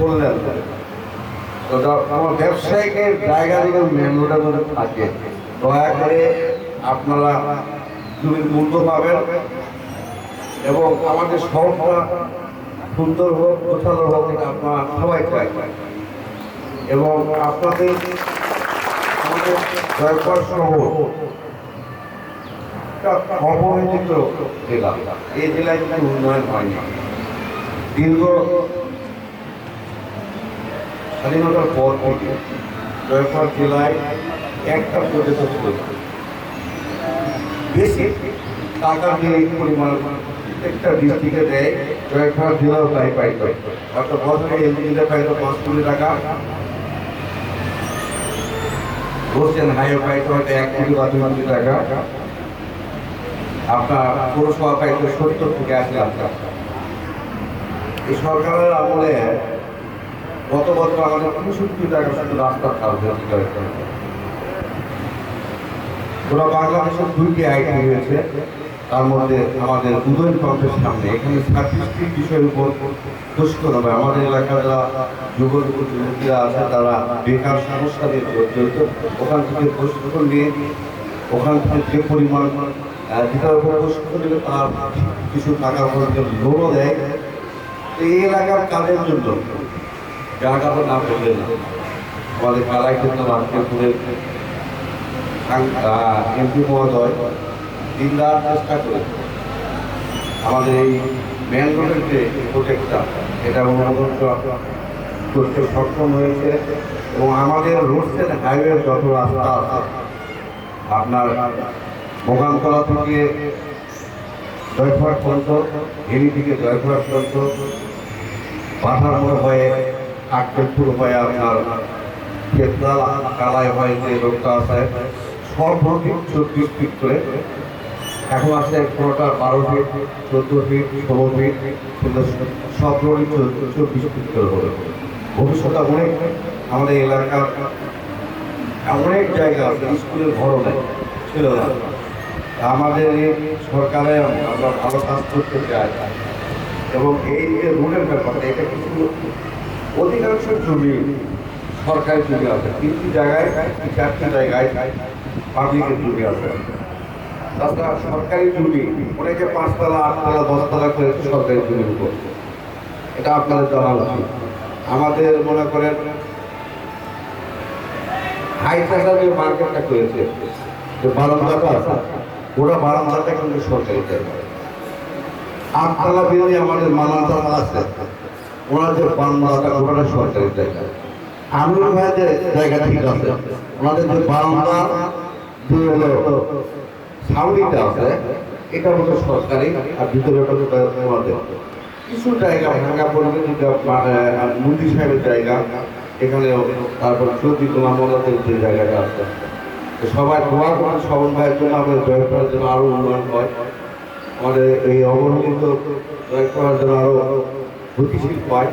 করলেন তো আমার ব্যবসায়িকের জায়গা মেন রোডের মধ্যে থাকে। দয়া করে আপনারা জমির মূল্য পাবেন এবং আমাদের শহরটা সুন্দর হোক গোছালো হোক, এটা আপনারা সবাই চাই এবং আপনাদের আমাদের জয়পুর শহর একটা জেলা। এই জেলায় কিন্তু উন্নয়ন হয়নি। দীর্ঘ স্বাধীনতার পর থেকে জয়পুর জেলায় একটা প্রজেক্ট ছিল বেশি টাকা দিয়ে পরিমাণ প্রত্যেকটা ডিস্ট্রিক্টে দেয় জয়পুর জেলাও তাই পাইত অর্থাৎ বছরে এলজিতে পাইত পাঁচ কোটি টাকা। বলছেন হাইওয়ে পাইতে হয়তো এক কোটি বা দুই কোটি টাকা। আপনার পৌরসভা পাইতে সত্তর থেকে আশি টাকা। এই সরকারের আমলে গত বছর আমাদের পঁয়ষট্টি টাকা শুধু রাস্তার কাজ পুরো বাংলাদেশের দুইটি আইটি হয়েছে তার মধ্যে আমাদের উদয়ন কংগ্রেস সামনে। এখানে সার্ভিসটি বিষয়ের উপর দুষ্ট হবে আমাদের এলাকার যারা যুব যুবতীরা আছে, তারা বেকার সমস্যা দিয়ে জড়িত ওখান থেকে প্রশিক্ষণ নিয়ে, ওখান থেকে যে পরিমাণ যেটার উপর প্রশিক্ষণ দিলে তার কিছু টাকা পর্যন্ত লোনও দেয়। এই এলাকার কাজের জন্য জায়গাটা না বললে না। আমাদের কালাই কিন্তু রামপুরের এমপি মহোদয় দিন রাত চেষ্টা করে আমাদের এই মেন রোডের যে প্রোজেক্টটা এটা অনুমোদন করতে সক্ষম হয়েছে এবং আমাদের রোডসের হাইওয়ে যত রাস্তা আছে, আপনার মোগানতলা থেকে জয়ফাট পর্যন্ত হেরি থেকে জয়ফাট পর্যন্ত পাঠানোর হয়ে আটকেলপুর হয়ে আপনার। ক্ষেত্রাল কালায় হয়ে যে রোগটা আছে। রোগী চব্বিশ ফিট করে এখন আছে কোনোটা বারো ফিট চোদ্দ ফিট ষোলো ফিট রোগী চব্বিশ ফিট করে হবে। ভবিষ্যতে অনেক আমাদের এলাকার অনেক জায়গা আছে, স্কুলের ঘরও নেই, ছিল না। আমাদের সরকারে আমরা ভালো কাজ করতে চাই। এবং এই যে রোডের ব্যাপারটা, এটা কিছু অধিকাংশ জমি সরকারি জমি আছে। তিনটি জায়গায় চারটি জায়গায় পাবলিকের জমি আছে। তাছাড়া সরকারি জমি, অনেকে পাঁচতলা, আটতলা, দশতলা করেছে সরকারি জমির উপর এটা আপনাদের জানা উচিত। আমাদের মনে করেন হাইফাইটা যে মার্কেটটা করেছে, যে বারান্দাটা আছে, ওটা বারান্দাটা কিন্তু সরকারি জায়গা। আটতলা বেরিয়ে আমাদের মালাতলা আছে। ওনার যে বারান্দাটা ওটা সরকারি জায়গা। আমির ভাইদের জায়গা ঠিক আছে। ওনাদের যে বারান্দা যে আছে, এটা হলো সরকারি আর ভিতরে হলো ওনাদের। কিছু জায়গা ভাঙা পড়বে, যেটা মুন্দি সাহেবের জায়গা। এখানে তারপর সত্যি তোমার মলাদের যে জায়গাটা আছে। সবাই দোয়া করেন শ্রবণ ভাইয়ের জন্য, আমাদের জয় করার জন্য আরও উন্নয়ন হয়। আমাদের এই অবহেলিত জয় করার জন্য আরও গতিশীল পায়?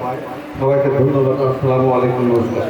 সবাইকে ধন্যবাদ আসসালামু আলাইকুম নমস্কার।